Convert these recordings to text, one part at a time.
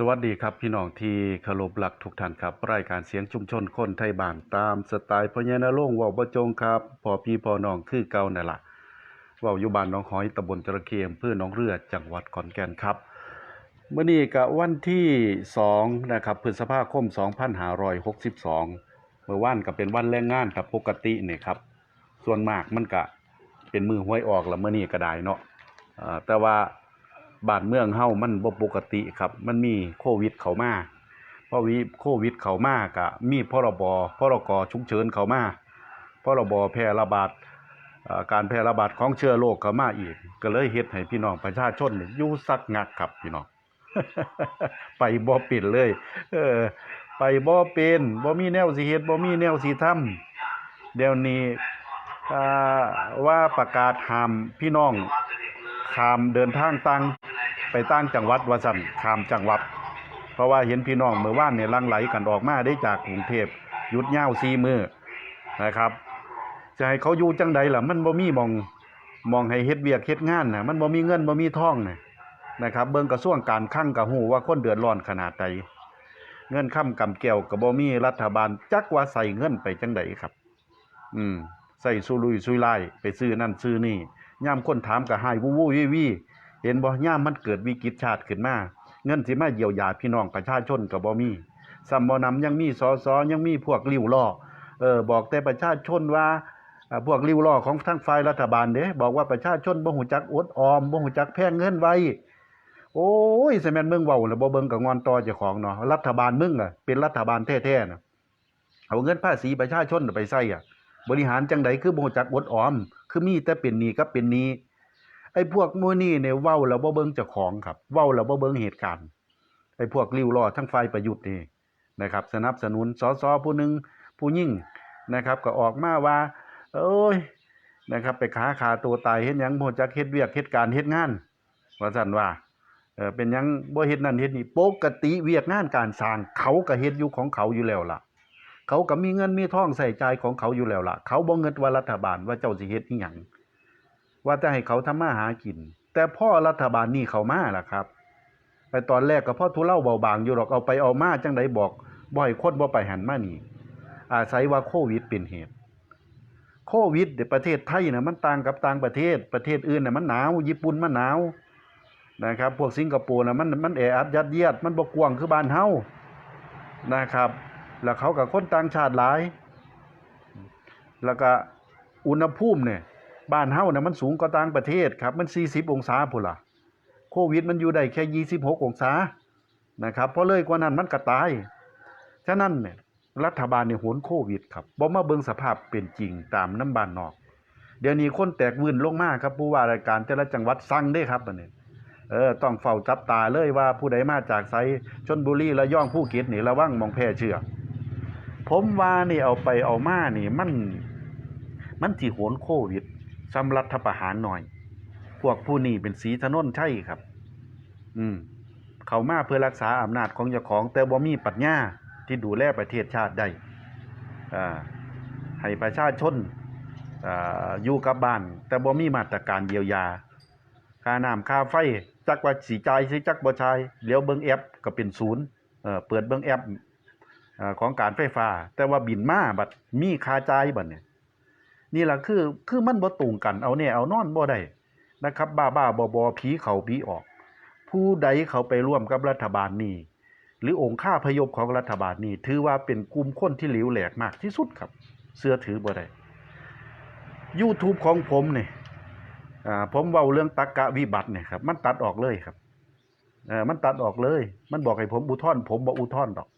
สวัสดีครับพี่น้องที่เคารพรักทุกท่านครับ รายการเสียงชุมชนคนไทยบ้านตามสไตล์พญานรงค์เว่าบ่จงครับพอพี่พอน้องคือเก่านั่นล่ะว้าอยู่บ้านน้องหอยตำบลจระเข้อำเภอหนองเรือจังหวัดขอนแก่นครับเมื้อนี้ก็วันที่2นะครับพฤษภาคม 2562 เมื่อวานก็เป็นวันแรงงานครับปกติเนี่ยครับ ส่วนมากมันก็เป็นมือห้วยออกแล้วเมื้อนี้ก็ได้เนาะแต่ว่า บ้านเมืองเฮามันบ่ปกติครับ มันมีโควิดเข้ามาพอวิโควิดเข้ามาก็มีพรบพรกฉุกเฉินเข้ามาพรบแพร่ระบาดการแพร่ระบาดของเชื้อโรคเข้ามาอีก ก็เลยเฮ็ดให้พี่น้องประชาชนอยู่สักงักครับพี่น้องไปบ่เป็นเลย เออ ไปบ่เป็นบ่มีแนวสิเฮ็ดบ่มีแนวสิทำเดี๋ยวนี้ว่าประกาศห้ามพี่น้องข้ามเดินทางต่าง ไปต่างจังหวัดวสันขามจังหวัด เพราะว่าเห็นพี่น้องเมื่อวานเนี่ยลังไหลกันออกมาได้จากกรุงเทพหยุดยาวซีมือนะครับ จะให้เขาอยู่จังใดล่ะ มันบ่มีมองมองให้เฮ็ดเวียกเฮ็ดงานนะมันบ่มีเงินบ่มีทองนะนะครับ เบิ่งกระทรวงการคลังก็ฮู้ว่าคนเดือดร้อนขนาดใดเงินค้ำกำแก้วก็บ่มีรัฐบาล จักว่าใส่เงินไปจังใดครับ อืมใส่ซุลุยซุยไล่ไปซื้อนั่นซื้อนี่ย่ามคนถามก็หายวู้วู้วี่วี่ เห็นบ่ย่ามมันเกิดวิกฤตชาติขึ้นมาเงินสิมาเยียวยาพี่น้องประชาชนก็บ่มีซัมบ่นำยังมีสสยังมีพวกริ้วล้อเออบอกแต่ประชาชนว่าอ่าพวกริ้วล้อของทางฝ่ายรัฐบาลเด้บอกว่าประชาชนบ่ฮู้จักอดออมบ่ฮู้จักแพงเงินไว้ โอ้ยสิแม่นมึงเว้าแล้วบ่เบิ่งก็งอนตอเจ้าของเนาะรัฐบาลมึงอะเป็นรัฐบาลแท้ๆนะเอาเงินภาษีประชาชนไปใช้อะ บริหารจังไดคือบ่รู้จักอดออม คือมีแต่เป็นหนี้กับเป็นหนี้ ไอ้พวกมื้อนี้เนี่ยเว้าแล้วบ่เบิ่งเจ้าของครับ เว้าแล้วบ่เบิ่งเหตุการณ์ไอ้พวกริ้วล้อทั้งฝ่ายประยุทธ์นี่นะครับ สนับสนุนสสผู้หนึงผู้ยิ่งนะครับ ก็ออกมาว่าเอ้ยนะครับ ไปค้าขาตัวตายเฮ็ดหยังบ่จักเฮ็ดเวียกเฮ็ดการเฮ็ดงานว่าซั่นว่าเออเป็นหยังบ่เฮ็ดนั่นเฮ็ดนี่ปกติเวียกงานการสร้างเขาก็เฮ็ดอยู่ของเขาอยู่แล้วล่ะ เขาก็มีเงินมีทองใส่ใจของเขาอยู่แล้วล่ะ เขาบ่เงินว่ารัฐบาลว่าเจ้าสิเฮ็ดอีหยัง ว่าจะให้เขาทำมาหากิน แต่พ่อรัฐบาลนี่เขามาล่ะครับ ไปตอนแรกก็พ่อทุเลาเบาบางอยู่หรอกเอาไปเอามาจังไดบอกบ่ให้คนบ่ไปหันมานี่ อาศัยว่าโควิดเป็นเหตุ โควิดเดี๋ยประเทศไทยน่ะมันต่างกับต่างประเทศประเทศอื่นน่ะมันหนาวญี่ปุ่นมันหนาวนะครับ พวกสิงคโปร์น่ะมันมันแออัดยัดเยียด มันบ่กวงคือบ้านเฮานะครับ แล้วเขากับคนต่างชาติหลาย แล้วก็อุณหภูมิเนี่ย บ้านเฮ้าเนี่ยมันสูงกว่าต่างประเทศครับ มัน 40 องศาพุ่นล่ะโควิดมันอยู่ได้แค่ 26 องศานะครับเพราะเลยกว่านั้นมันก็ตาย ฉะนั้นเนี่ยรัฐบาลเนี่ยโหนโควิดครับบ่มาเบิงสภาพเป็นจริงตามน้ำบานนอก เดี๋ยวนี้คนแตกวื่นลงมากครับผู้ว่ารายการแต่ละจังหวัดสั่งเด้ครับอันนี้เออต้องเฝ้าจับตาเลยว่าผู้ใดมาจากไสชนบุรีระยองภูเก็ตนี่ระวังมองแพร่เชื้อผมว่านี่เอาไปเอามานี่มัน มันสิโหนโควิด สำรัฐประหารหน่อย พวกผู้นี้เป็นสีถนนใช่ครับ อืม เขามาเพื่อรักษาอำนาจของเจ้าของ แต่บ่มีปัญญาที่ดูแลประเทศชาติได้อ่าให้ประชาชนอ่าอยู่กับบ้าน แต่บ่มีมาตรการเยียวยา ค่าน้ำค่าไฟ จักว่าสิจ่ายสิจักบ่จ่ายเดี๋ยวเบิ่งแอปก็เป็นศูนย์เอ่อเปิดเบิ่งแอปอ่อของการไฟฟ้า แต่ว่าบินมาบัดมีค่าจ่ายบัดเนี่ย นี่แหละคือคือมันบ่ตรงกันเอาแน่เอานอนบ่ได้นะครับ บ้าบ้าบอบอผีเขาผีออก ผู้ใดเขาไปร่วมกับรัฐบาลนี้ หรือองค์ข้าพยพของรัฐบาลนี้ ถือว่าเป็นกลุ่มคนที่เหลวแหลกมากที่สุดครับ เสื้อถือบ่ได้ YouTube ของผมเนี่ยอ่าผมเว้าเรื่องตักกะวิบัติเนี่ยครับ มันตัดออกเลยครับเออมันตัดออกเลย มันบอกให้ผมอุทธรผมบ่อุทธรดอก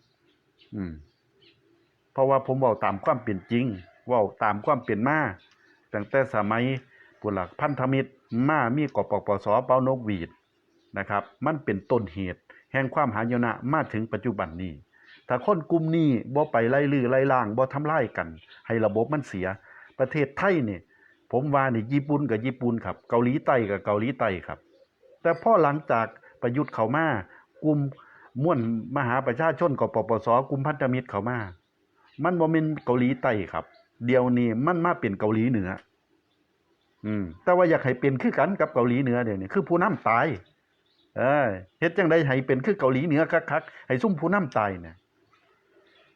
อืม เพราะว่าผมเว้าตามความเป็นจริง ว้าตามความเป็นมาตั้งแต่สมัยปุหลักพันธมิตรมามีกปปสเป้านกหวีดนะครับ มันเป็นต้นเหตุ แห่งความหายนะมาถึงปัจจุบันนี้ ถ้าคนกลุ่มนี้บ่ไปไล่ลือไล่ล่างบ่ทำลายกัน ให้ระบบมันเสีย ประเทศไทยนี่ผมว่านี่ญี่ปุ่นกับญี่ปุ่นครับ เกาหลีใต้กับเกาหลีใต้ครับ แต่พอหลังจากประยุทธ์เขามากลุ่มม่วนมหาประชาชนกปปสกลุ่มพันธมิตรเขามา มันบ่แม่นเกาหลีใต้ครับ เดียวนี้มันมาเป็นเกาหลีเหนือ อืม แต่ว่าอยากให้เป็นคือกันกับเกาหลีเหนือเดี๋ยวนี้คือผู้นำตาย เออเฮ็ดจังไดให้เป็นคือเกาหลีเหนือคักๆให้ซุ่มผู้นำตายเนี่ย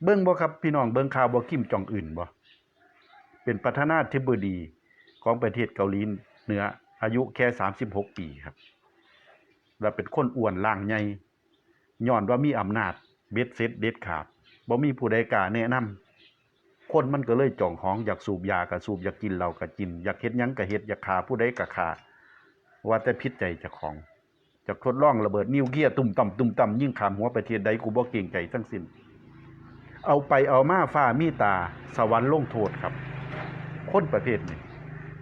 เบิ่งบ่ครับพี่น้องเบิ่งข่าวบ่คิมจองอึนบ่เป็นประธานาธิบดีของประเทศเกาหลีเหนือ อายุแค่36ปีครับ แล้วเป็นคนอ้วนล่างใหญ่ย้อนว่ามีอำนาจเบ็ดเสร็จเด็ดขาดบ่มีผู้ใดกล้าแนะนำ คนมันก็เลยจ่องหองอยากสูบยาก็สูบอยากกินเหล้าก็กิน อยากเฮ็ดยังก็เฮ็ดอยากฆ่าผู้ใดก็ฆ่าว่าแต่พิษใจเจ้าของจะทดลองระเบิดนิวเคลียรตุ่มต่ำตุ่มต่ำยิ่งขามหัวประเทศใดกูบ่เก่งใจทั้งสิ้นเอาไปเอามาฟ้ามีตาสวรรค์ลงโทษครับ คนประเภทนี้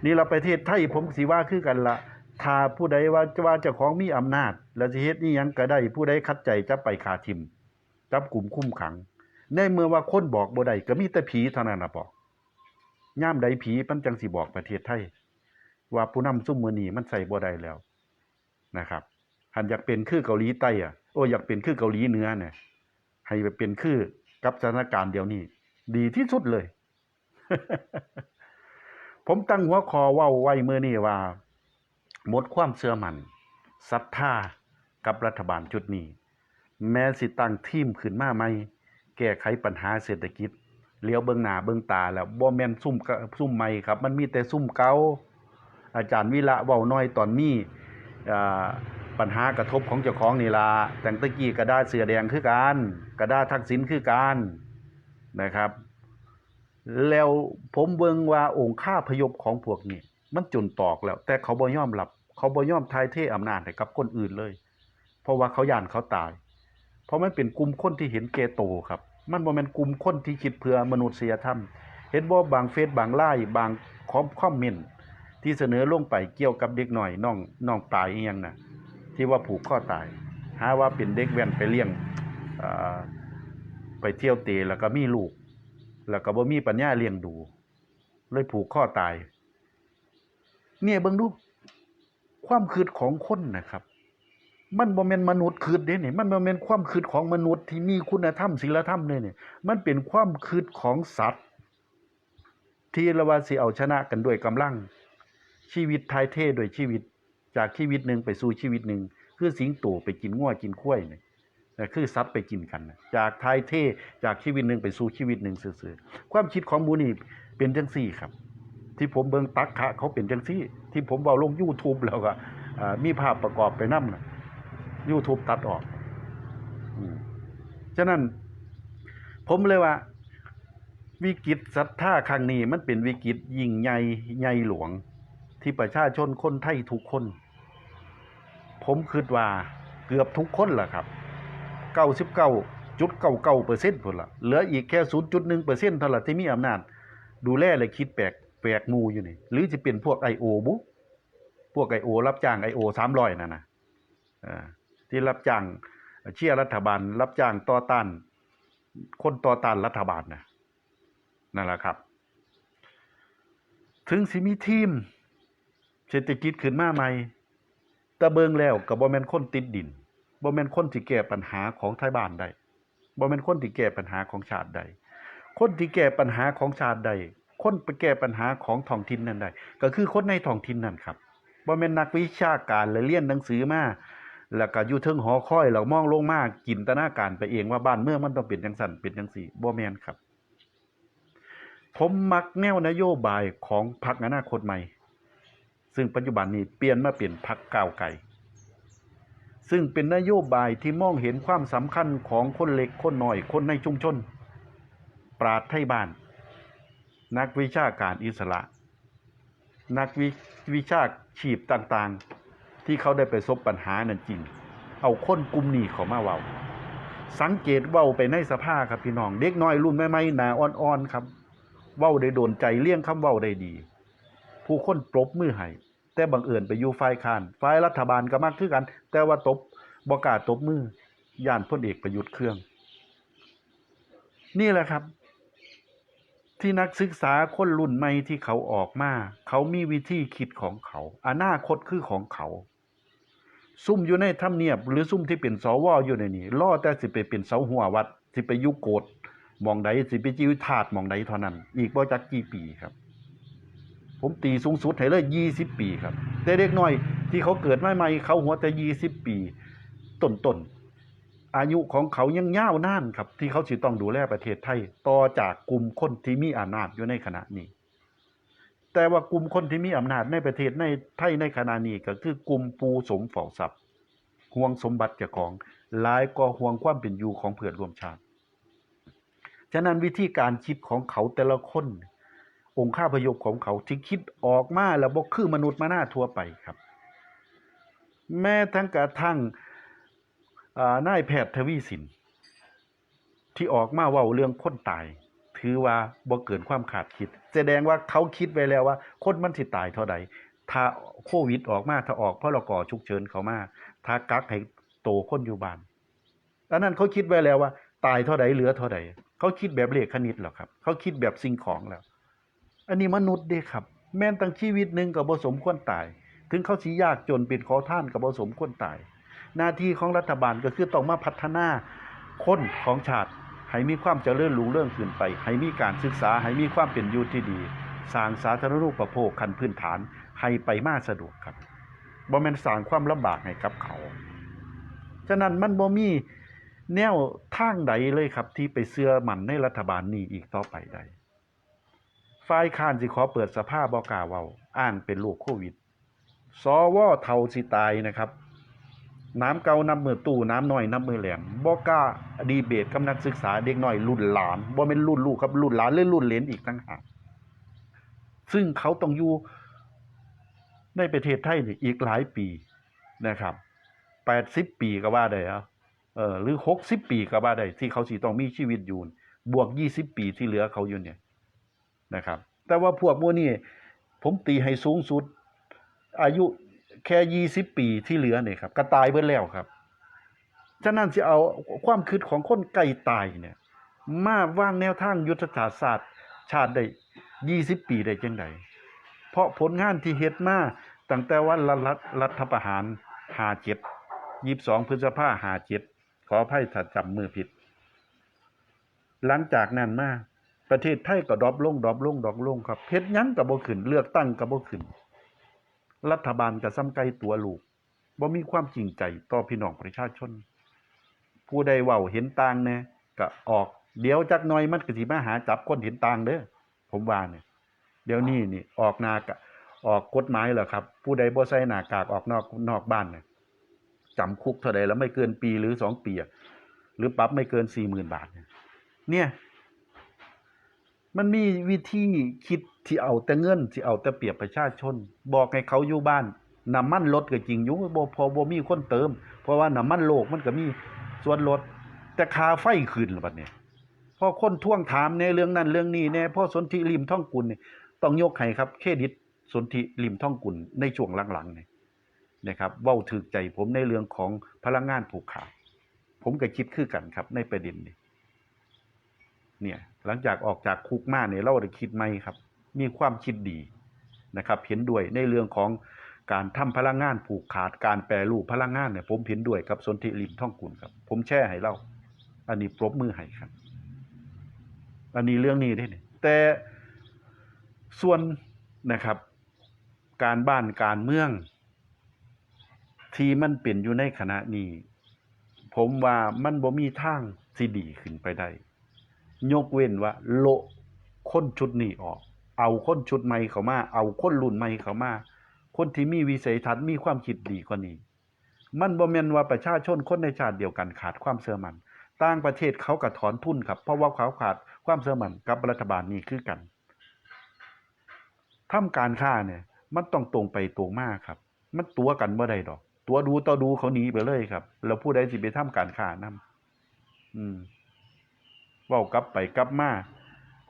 นี่เราประเทศไทยผมสิว่าคือกันละถ้าผู้ใดว่าว่าเจ้าของมีอำนาจ แล้วสิเฮ็ดนี่ยังก็ได้ผู้ใดคัดใจจะไปขาทิมจับกลุ่มคุ้มขัง ในเมื่อว่าคนบอกบ่ได้ก็มีแต่ผีเท่านั้นน่ะบอกย่ามใดผีมันจังสิบอกประเทศไทย ว่าผู้นำซุ่มมือนีมันใส่บ่ได้แล้วนะครับหันอยากเป็นคือเกาหลีใต้อะโอ้อยากเป็นคือเกาหลีเหนือเนี่ยให้ไปเป็นคือกับสถานการณ์เดียวนี้ดีที่สุดเลย ผมตั้งหัวคอว้าไว้เมื่อนี้ว่าหมดความเชื่อมั่นศรัทธากับรัฐบาลชุดนี้ แม้สิตั้งทีมขึ้นมาใหม่ แก้ไขปัญหาเศรษฐกิจเลี้ยวเบิ่งหน้าเบิ่งตาแล้วบ่แม่นซุ่มซุ่มใหม่ครับ มันมีแต่ซุ่มเก่าอาจารย์วิระเว้าน้อยตอนนี้ปัญหากระทบของเจ้าของนี่ละแต่งตะกี้กระดาษเสือแดงคือกันกระดาษทักษิณคือกันนะครับ แล้วผมเบิงว่าองค์ค่าพยพของพวกนี้มันจนตอกแล้ว แต่เขาบ่ยอมรับ เขาบ่ยอมทายเทอำนาจให้กับคนอื่นเลย เพราะว่าเขาย่านเขาตาย เพราะมันเป็นกลุ่มคนที่เห็นแก่โตครับ มันบ่แม่นกลุ่มคนที่คิดเพื่อมนุษยธรรม เห็นบ่บางเฟซบางไลน์บางคอมคอมเมนต์ที่เสนอลงไปเกี่ยวกับเด็กหน่อยน้องน้องปลายเอียงน่ะที่ว่าผูกข้อตาย หาว่าเป็นเด็กแว้นไปเลี้ยงไปเที่ยวเตะแล้วก็มีลูก แล้วก็บ่มีปัญญาเลี้ยงดู เลยผูกข้อตาย เนี่ยเบิ่งดูความคิดของคนนะครับ มันบ่แม่นมนุษย์คิดเด้นี่มันบ่แม่นความคิดของมนุษย์ที่มีคุณธรรมศีลธรรมเลยนี่มันเป็นความคิดของสัตว์ ที่ละว่าสิเอาชนะกันด้วยกำลัง ชีวิตทายเทด้วยชีวิตจากชีวิตหนึ่งไปสู่ชีวิตหนึ่งคือสิงโตไปกินงัวกินข้วยนี่แต่คือสัตว์ไปกินกัน จากทายเทจากชีวิตหนึ่งไปสู่ชีวิตหนึ่งซื่อๆความคิดของมูนี่เป็นจังซี่ครับ ที่ผมเบิงตักขะเขาเป็นจังซี่ ที่ผมเว้าลง YouTube แล้วก็มีภาพประกอบไปนำน่ะ YouTube ตัดออกอืมฉะนั้น ผมเลยว่า วิกฤตศรัทธาครั้งนี้มันเป็นวิกฤตยิ่งใหญ่ใหญ่หลวง ที่ประชาชนคนไทยทุกคน ผมคิดว่าเกือบทุกคนล่ะครับ99.99%พุ่นล่ะเหลืออีกแค่0.1%เท่านั้นที่มีอำนาจ ดูแลและคิดแปลกแปลกหมู่อยู่นี่ หรือจะเป็นพวก I.O. บุพวก I.O. รับจ้าง I.O. 300นั่นน่ะเอ่า ที่รับจ้างเชียร์รัฐบาล รับจ้างต่อต้าน คนต่อต้านรัฐบาลน่ะนั่นแหละครับ ถึงสิมีทีม เศรษฐกิจขึ้นมาใหม่ต่เบิงแล้วก็บ่แมนคนติดดินบ่แมนคนที่แก้ปัญหาของไทยบ้านได้บ่แมนคนที่แก้ปัญหาของชาติใดคนที่แก้ปัญหาของชาติใดคนไปแก้ปัญหาของท้องถิ่นนั้นใดก็คือคนในท้องถิ่นนั่นครับบ่แม่นนักวิชาการและเรียนหนังสือมา แล้วก็อยู่เทิงหอคอยแล้วมองลงมาจินตนาการไปเองว่าบ้านเมืองมันต้องเป็นจังซั่นเป็นจังซี่บ่แมนครับ ผมมักแนวนโยบายของพรรคอนาคตใหม่ ซึ่งปัจจุบันนี้เปลี่ยนมาเป็นพรรคก้าวไกลซึ่งเป็นนโยบายที่มองเห็นความสำคัญของคนเล็กคนน้อยคนในชุมชน ปราดไทยบ้าน นักวิชาการอิสระ นักวิวิชาชีพต่างๆ ที่เขาได้ไปประสบปัญหานั่นจริง เอาคนกลุ่มนี้เขามาเว้า สังเกตเว้าไปในสภาครับพี่น้องเด็กน้อยรุ่นใหม่ๆหนาอ่อนๆครับ เว้าได้โดนใจเลี่ยงคำเว้าได้ดี ผู้คนปรบมือให้แต่บังเอิญไปอยู่ฝ่ายค้านฝ่ายรัฐบาลก็มักคือกัน แต่ว่าตบบ่กาตบมือย่านพลเอกประยุทธ์เครื่อง นี่แหละครับที่นักศึกษาคนรุ่นใหม่ที่เขาออกมา เขามีวิธีคิดของเขา อนาคตคือของเขา ซุ่มอยู่ในทำเนียบ หรือซุ่มที่เป็นสวอยู่ในนี้ล่อแต่สิไปเป็นเสาหัววัด สิไปยุโกดมองใดสิไปจิ้วถาดมองใดเท่านั้น อีกบ่จักกี่ปีครับ ผมตีสูงสุดให้เลยยี่สิบปีครับ แต่เด็กน้อยที่เขาเกิดใหม่ๆเขาหัวแต่ยี่สิบปีต้นๆอายุของเขายังยาวนานครับ ที่เขาสิต้องดูแลประเทศไทย ต่อจากกลุ่มคนที่มีอำนาจอยู่ในขณะนี้ แต่ว่ากลุ่มคนที่มีอำนาจในประเทศในไทยในขณะนี้ก็คือกลุ่มปูสมเฝ้าทรัพย์ห่วงสมบัติเจ้าของหลายก็ห่วงความเป็นอยู่ของเพื่อนร่วมชาติ ฉะนั้นวิธีการคิดของเขาแต่ละคน องค์ข้าพยพของเขาที่คิดออกมาแล้วบ่คือมนุษย์มาหน้าทั่วไปครับ แม้ทั้งกระทั่งนายแพทย์ทวีสินที่ออกมาเว้าเรื่องคนตาย ถือว่าบ่เกินความขาดคิด แสดงว่าเขาคิดไว้แล้วว่า คนมันสิตายเท่าใดถ้าโควิดออกมาถ้าออกพรกฉุกเฉินเขามาถ้ากักให้โตคนอยู่บ้านอันนั้นเขาคิดไว้แล้วว่า ตายเท่าใดเหลือเท่าใดเขาคิดแบบเลขคณิตหรอครับ เขาคิดแบบสิ่งของแล้ว อันนี้มนุษย์เด้ครับ แม้นตั้งชีวิตหนึ่งกับบสมควรตาย ถึงเขาสิยากจนเป็นขอท่านกับบสมควรตาย หน้าที่ของรัฐบาลก็คือต้องมาพัฒนาคนของชาติ ให้มีความเจริญรุ่งเรื่องขึ้นไป ให้มีการศึกษา ให้มีความเป็นอยู่ที่ดี สร้างสาธารณูปโภคขั้นพื้นฐาน ให้ไปมาสะดวกครับบ่แม่นสร้างความลำบากให้กับเขา ฉะนั้นมันบ่มีแนวทางใดเลยครับ ที่ไปเชื่อมันในรัฐบาลนี้อีกต่อไปได้ฝ่ายค้านสิขอเปิดสภาบ่กาเว้าอ้างเป็นโรคโควิดสวเท่าสิตายนะครับ น้ำเก่าน้ำมือตู้น้ำน้อยน้ำมือแหลมบ่กล้าดีเบตกับนักศึกษาเด็กน้อยรุ่นหลานบ่แม่นรุ่นลูกครับรุ่นหลานหรือรุ่นเลนอีกต่างหากซึ่งเขาต้องอยู่ในประเทศไทยนี่อีกหลายปีนะครับ80ปีก็ว่าได้เอาเออหรือ60ปีก็ว่าได้ที่เขาสิต้องมีชีวิตอยู่บวก20ปีที่เหลือเขาอยู่เนี่ยนะครับ แต่ว่าพวกพวกนี้ผมตีให้สูงสุด อายุ แค่ยี่สิบปีที่เหลือเนี่ยครับก็ตายเบิดแล้วครับฉะนั้นจะเอาความคิดของคนไก่ตายเนี่ย มาว่างแนวทางยุทธศาสตร์ ชาติได้ยี่สิบปีได้จังไดเพราะผลงานที่เฮ็ดมาตั้งแต่วันรัฐรัฐประหารหาเจ็ดยี่สองพฤษภาหาเจ็ดขออภัยถ้าจำมือผิด หลังจากนั้นมาประเทศไทยก็ดรอปลงดรอปลงดรอปลงครับเฮ็ดหยังก็บ่ขึ้น เลือกตั้งก็บ่ขึ้น รัฐบาลก็ซ้ำไกลตัวลูกบ่มีความจริงใจต่อพี่น้องประชาชน ผู้ใดเว้าเห็นต่างแน่ก็ออก เดี๋ยวจักหน่อยมันก็สิมาหาจับคนเห็นต่างเด้อผมว่าเนี่ยเดี๋ยวนี้นี่ออกนากะออกกฎหมายแล้วครับ ผู้ใดบ่ใส่หน้ากากออกนอกนอกบ้านเนี่ยจำคุกเท่าใดแล้วไม่เกินปีหรือสองปีหรือปรับไม่เกิน40,000บาทเนี่ยเนี่ย มันมีวิธีคิดที่เอาแต่เงินที่เอาแต่เปรียบประชาชน บอกให้เขาอยู่บ้านน้ำมันลดก็จริงอยู่บ่พอบ่มีคนเติม เพราะว่าน้ำมันโลกมันก็มีส่วนลด แต่ค่าไฟขึ้นแล้วบัดนี้พอคนท่วงถามในเรื่องนั้นเรื่องนี้แน่พอสนธิริมท่องกุลนี่ต้องยกให้ครับ เครดิตสนธิริมท่องกุลในช่วงหลังๆนี่นะครับเว้าถึกใจผมในเรื่องของพลังงานผูกขาดผมก็คิดคือกันครับในประเด็นนี้เนี่ย หลังจากออกจากคุกมาเนี่ยเราได้คิดไหมครับ มีความคิดดีนะครับ เห็นด้วยในเรื่องของการทำพลังงานผูกขาดการแปรรูปพลังงานเนี่ยผมเห็นด้วยกับสนธิริมท่องกุลครับ ผมแช่ให้เราอันนี้ปรบมือให้ครับ อันนี้เรื่องนี้ได้เนี่ยแต่ส่วนนะครับ การบ้านการเมือง ที่มันเป็นอยู่ในขณะนี้ ผมว่ามันบ่มีทางสิดีขึ้นไปได้ ยกเว้นว่า โลคนชุดนี้ออก เอาคนชุดใหม่เข้ามา เอาคนรุ่นใหม่เข้ามา คนที่มีวิสัยทัศน์มีความคิดดีกว่านี้ มันบ่แม่นว่าประชาชนคนในชาติเดียวกันขาดความเชื่อมันต่างประเทศเขาก็ถอนทุนครับ เพราะว่าเขาขาดความเชื่อมันกับรัฐบาลนี้คือกันทำการค้าเนี่ยมันต้องตรงไปตรงมาครับ มันตัวกันบ่ได้ดอก ตัวดูต่อดูเขาหนีไปเลยครับ แล้วผู้ใดสิไปทำการค้านํอืม เว้ากลับไปกลับมา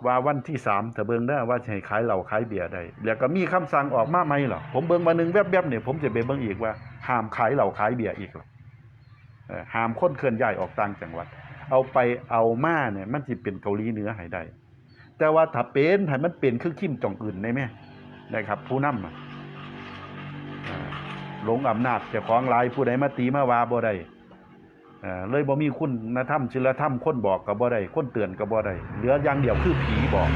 ว่าวันที่สามถ้าเบิ่งได้ว่าสิให้ขายเหล้าขายเบียร์ได้แล้วก็มีคำสั่งออกมาใหม่หรอผมเบิ่งมาหนึ่งแวบๆเนี่ยผมจะไปเบิ่งอีกว่าห้ามขายเหล้าขายเบียร์อีกหรอห้ามคนเคลื่อนย้ายออกต่างจังหวัด เอาไปเอามาเนี่ยมันสิเป็นเกาหลีเหนือให้ได้ แต่ว่าถ้าเป็นให้มันเป็นคือคิมจองอื่นได้ไหมนะครับ ผู้นำหลงอำนาจเจ้าของลายผู้ใดมาตีมาว่าบ่ได้ เลยบ่มีคุณธรรมศีลธรรมคนบอกก็บ่ได้คนเตือนก็บ่ได้เหลืออย่างเดียวคือผีบอก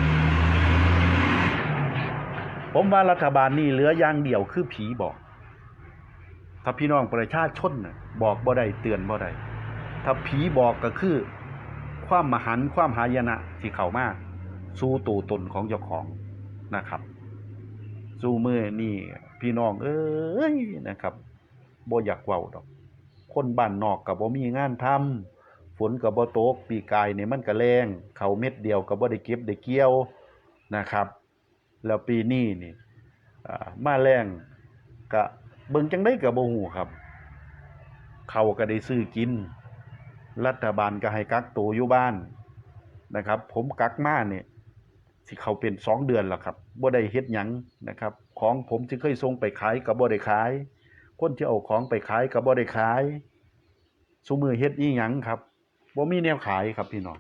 ผมว่ารัฐบาลนี่เหลืออย่างเดียวคือผีบอก ถ้าพี่น้องประชาชนน่ะบอกบ่ได้เตือนบ่ได้ถ้าผีบอกก็คือ ความมหันต์ความหายนะที่เข้ามาสู่ตัวตนของเจ้าของนะครับ สู่มือนี่พี่น้องเอ้ยนะครับบ่อยากเว้าดอก คนบ้านนอกก็บ่มีงานทำฝนก็บ่ตก ปีกายนี่ยมันก็แรงเขาเม็ดเดียวก็บ่ได้เก็บได้เกี่ยวนะครับ แล้วปีนี้นี่อ่ามาแรงก็เบิ่งจังได๋ก็บ่ฮู้ครับ เขาก็ได้ซื้อกิน รัฐบาลก็ให้กักตัวอยู่บ้านนะครับ ผมกักมาเนี่ยสิเขาเป็นสองเดือนแล้วครับบ่ได้เฮ็ดหยังนะครับ ของผมที่เคยส่งไปขายก็บ่ได้ขาย คนที่เอาของไปขายก็บ่ได้ขายซุมือเฮ็ดอีหยังครับบ่มีแนวขายครับพี่น้อง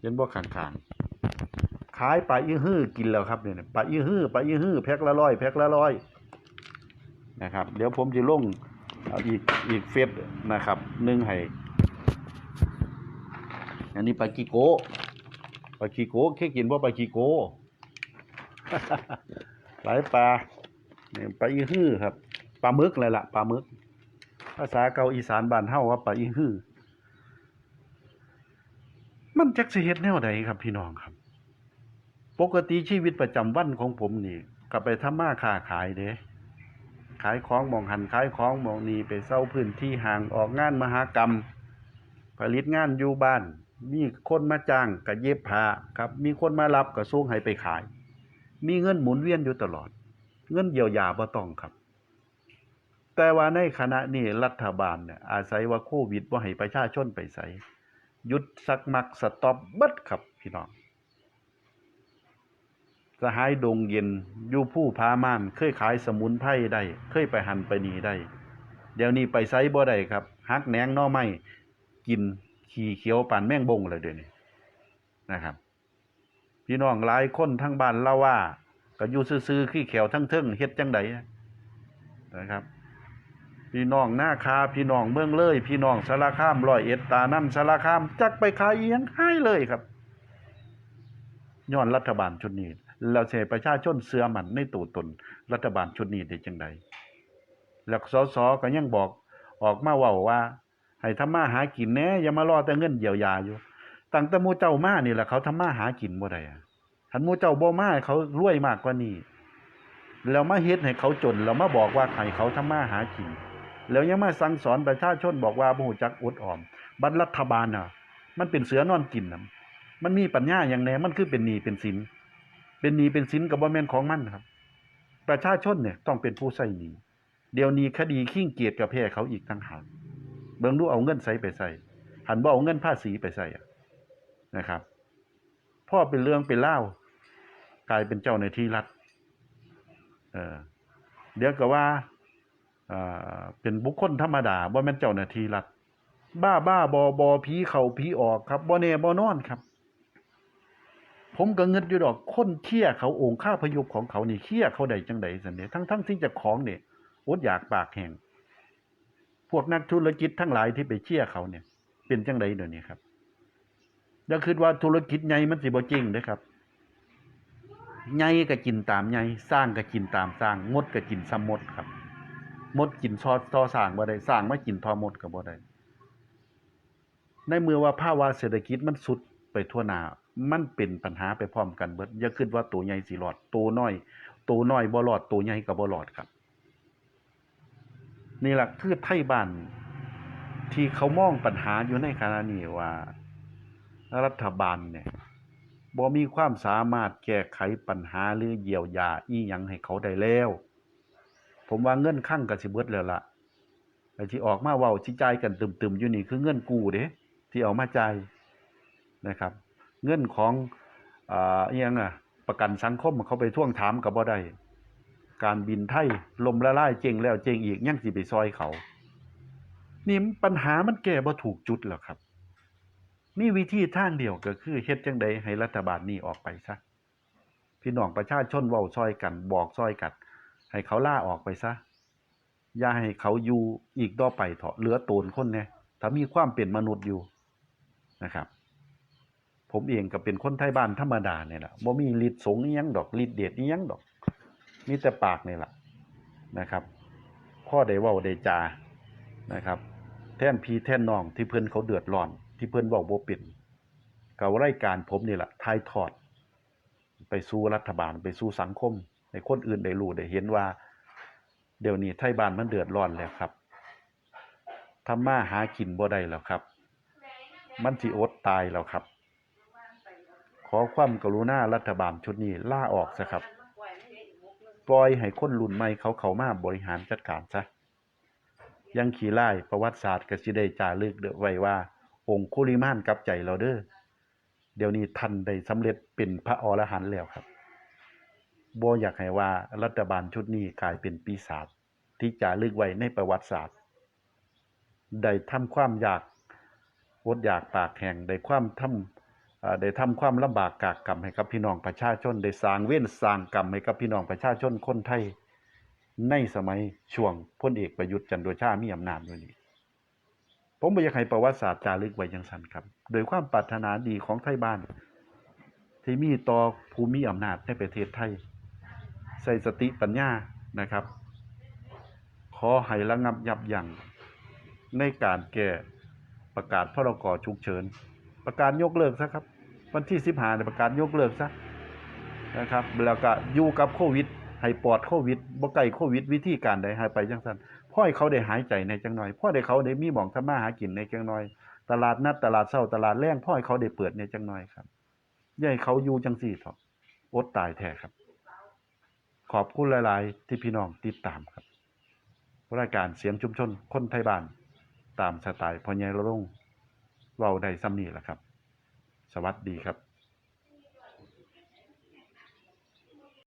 เห็นบ่ข้างๆขายปลาอีฮื้อกินแล้วครับเนี่ยปลาอีฮื้อปลาอีฮื้อแพ็คละร้อยแพ็คละร้อยนะครับ เดี๋ยวผมจะลงเอาอีกอีกเฟซนะครับหนึ่งให้อันนี้ปลากิโกปลากิโกแค่กินบ่ปลากิโกหลายปลาเนี่ยปลาอีฮื้อครับ ปลาหมึกเลยล่ะปลาหมึก ภาษาเกาอีสานบ้านเฮาว่าปลาอีฮื้อมันจักสิเฮ็ดแนวใดครับพี่น้องครับ ปกติชีวิตประจำวันของผมนี่ก็ไปทำมาค้าขายเด้ขายของมองหันขายของมองนีไปเซาพื้นที่ห่างออกงานมหากรรม ผลิตงานอยู่บ้าน มีคนมาจ้างก็เย็บผ้าครับ มีคนมารับก็ส่งให้ไปขาย มีเงินหมุนเวียนอยู่ตลอด เงินเยียวยาบ่ต้องครับ แต่ว่าในขณะนี้รัฐบาลเนี่ยอาศัยว่าโควิดบ่าให้ประชาชนไปไสหยุดสักมักสต็อปบิดครับพี่น้องสหายดงเย็นอยู่ผู้พาม่านเคยขายสมุนไพรได้ เคยไปหันไปนีได้ เดี๋ยวนี้ไปไสบ่ได้ครับหักแหนงน่อไม้กินขี้เขียวปานแมงบงเลยเดี๋ยวนี้นะครับ พี่น้องหลายคนทั้งบ้านเล่าว่า ก็อยู่ซื่อๆขี้เขียวทั้งเทิงเฮ็ดจังไดนะครับ พี่น้องหน้าคาพี่น้องเมืองเลย พี่น้องสารคามร้อยเอ็ดตาน้ำสารคาม จักไปขายเอียงให้เลยครับย้อนรัฐบาลชุดนี้เราเสประชาชนเสื่อมันในตัวตน รัฐบาลชุดนี้ได้จังใดแล้วสสก็ยังบอกออกมาว่าว่า ให้ทำมาหากินแน่อย่ามารอแต่เงินเยียวยาอยู่ตั้งแต่มูเจ้ามานี่แหละเขาทำมาหากินบ่ได้อะคันมูเจ้าบ่มาเขารวยมากกว่านี้แล้วมาเฮ็ดให้เขาจนแล้วมาบอกว่าให้เขาทำมาหากิน แล้วยังมาสั่งสอนประชาชนบอกว่าบ่ฮู้จักอดออม บัดรัฐบาลน่ะ มันเป็นเสือนอนกินน่ะมันมีปัญญาอย่างแน่มันคือเป็นหนี้เป็นสิน เป็นหนี้เป็นสินก็บ่แม่นของมันครับ ประชาชนเนี่ยต้องเป็นผู้ใช้หนี้เดี๋ยวนี้คดีขิ้งเกียรติกับแพ้เขาอีกต่างหากเบิ่งดูเอาเงินใส่ไปใส่หันบ่เอาเงินภาษีไปใส่อะนะครับพ่อเป็นเรื่องเป็นเล่ากลายเป็นเจ้าในที่รัฐเออเดี๋ยวก็ว่า เป็นบุคคลธรรมดาบ่แม่นเจ้าหน้าที่รัฐบ้าบ้าบอบอผีเข้าผีออกครับบ่แน่บ่นอนครับ ผมก็เงิดอยู่ดอกคนเคี้ยเขาโองค่าพยพของเขานี่เคี้ยเขาได้จังไดซั่นเด้งทั้งที่จะของเนี่ยอดอยากปากแห้งพวกนักธุรกิจทั้งหลายที่ไปเคี้ยเขาเนี่ย เป็นจังไดเดี๋ยวนี้ครับอย่าคิดว่าธุรกิจใหญ่มันสิบ่จริงเด้อครับใหญ่ก็กินตามใหญ่สร้างก็กินตามสร้างมดก็กินซ้ำมดครับ มดกินซอซอสร้างบ่ได้สร้างมากินทอมดก็บ่ได้ในเมื่อว่าภาวะเศรษฐกิจมันสุดไปทั่วหน้ามันเป็นปัญหาไปพร้อมกันเบิดอย่าคิดว่าตัวใหญ่สิรอดตัวน้อยตัวน้อยบ่รอดตัวใหญ่ก็บ่รอดครับนี่หล่ะคือไทยบ้านที่เขามองปัญหาอยู่ในขณะนี้ว่า รัฐบาลเนี่ยบ่มีความสามารถแก้ไขปัญหาหรือเยียวยาอีหยังให้เขาได้แล้ว ผมว่าเงินคั่งก็สิเบิดแล้วล่ะไอ้ที่ออกมาเว้าสิจ่ายกันตึมๆอยู่นี่คือเงินกูเด้ที่เอามาใจนะครับ เงินของอ่าอียงอะ ประกันสังคมเขาไปท่วงถามก็บ่ได้การบินไทยลมละลายเจงแล้วเจงอีกยังสิไปซอยเขา นี่ปัญหามันแก้บ่ถูกจุดแล้วครับ มีวิธีทางเดียวก็คือเฮ็ดจังใดให้รัฐบาลนี้ออกไปซะพี่น้องประชาชนเว้าซอยกันบอกซอยกัน ให้เขาล่าออกไปซะ อย่าให้เขาอยู่อีกต่อไปเถาะเหลือโตนคนแน่ถ้ามีความเป็นมนุษย์อยู่นะครับ ผมเองก็เป็นคนไทยบ้านธรรมดาเนี่ยแหละบ่มีฤทธิ์สงฆ์อิหยังดอกฤทธิ์เดชอิหยังดอก มีแต่ปากนี่แหละนะครับพ่อได้ว้าได้จานะครับ แท่นพีแท่นน้องที่เพิ่อนเขาเดือดร้อน ที่เพิ่อนเว้าบ่เป็นก็รายการผมนี่แหละถ่ายทอด ไปสู่รัฐบาลไปสู่สังคม ให้คนอื่นได้รู้ได้เห็นว่า เดี๋ยวนี้ไทยบ้านมันเดือดร้อนแล้วครับทำมาหากินบ่ได้แล้วครับ มันสิอดตายแล้วครับ ขอความกรุณารัฐบาลชุดนี้ล่าออกซะครับ ปล่อยให้คนรุ่นใหม่เขาเข้ามาบริหารจัดการซะยังขี่ไล่ประวัติศาสตร์กสิได้จารึกเดไว้ว่า องคุลิมานกับใจเราเด้อเดี๋ยวนี้ท่านได้สำเร็จเป็นพระอรหันต์แล้วครับ บ่อยากให้ว่ารัฐบาลชุดนี้กลายเป็นปีศาจที่จารึกไว้ในประวัติศาสตร์ ได้ทำความอยากอดอยากปากแห้งได้ความทำได้ทำความลำบากกากกรรมให้กับพี่น้องประชาชน ได้สร้างเว้นสร้างกรรมให้กับพี่น้องประชาชนคนไทย ในสมัยช่วงพลเอกประยุทธ์จันทร์โอชามีอำนาจอยู่นี่ผมบ่อยากให้ประวัติศาสตร์จารึกไว้จังซั่นครับ โดยความปรารถนาดีของไทยบ้าน ที่มีต่อภูมิอำนาจในประเทศไทย ใส่สติปัญญานะครับ ขอให้ระงับยับยั้งในการแก้ประกาศพรกฉุกเฉิน ประกาศยกเลิกซะครับ วันที่15เนี่ยประกาศยกเลิกซะนะครับแล้วก็อยู่กับโควิดให้ปลอดโควิดบ่ใกล้โควิด วิธีการใดให้ไปจังซั่นพ่อให้เขาได้หายใจในจังหน่อย พ่อให้เขาได้มีหมองทำมาหากินในจังหน่อย ตลาดนัดตลาดเช้าตลาดแรงพ่อให้เขาได้เปิดในจังหน่อยครับย่าให้เขาอยู่จังซี่เถอะอดตายแท้ครับ ขอบคุณหลาย ๆ ที่พี่น้องติดตามครับรายการเสียงชุมชนคนไทยบ้าน ตามสไตล์พ่อใหญ่ระลงเว้าได้ซ้ำนี่แหละครับ สวัสดีครับ